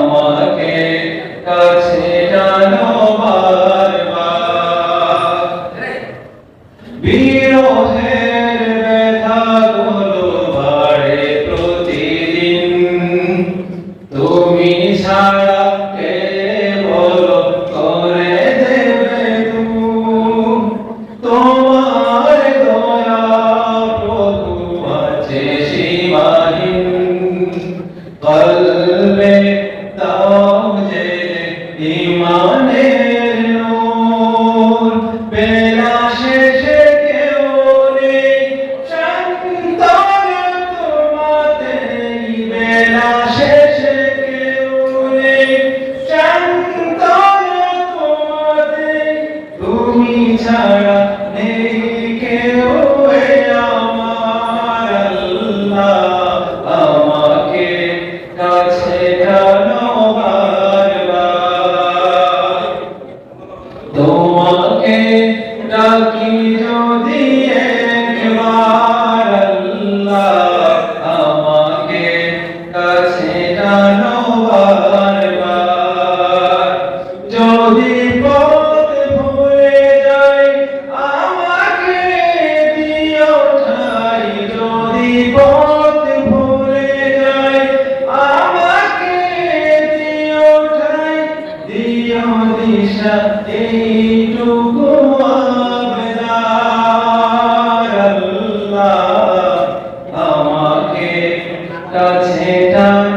আমাকে কাছে টানো বারবার। माने তোমাকে ডাক এইটুকু আমাকে কাছে টান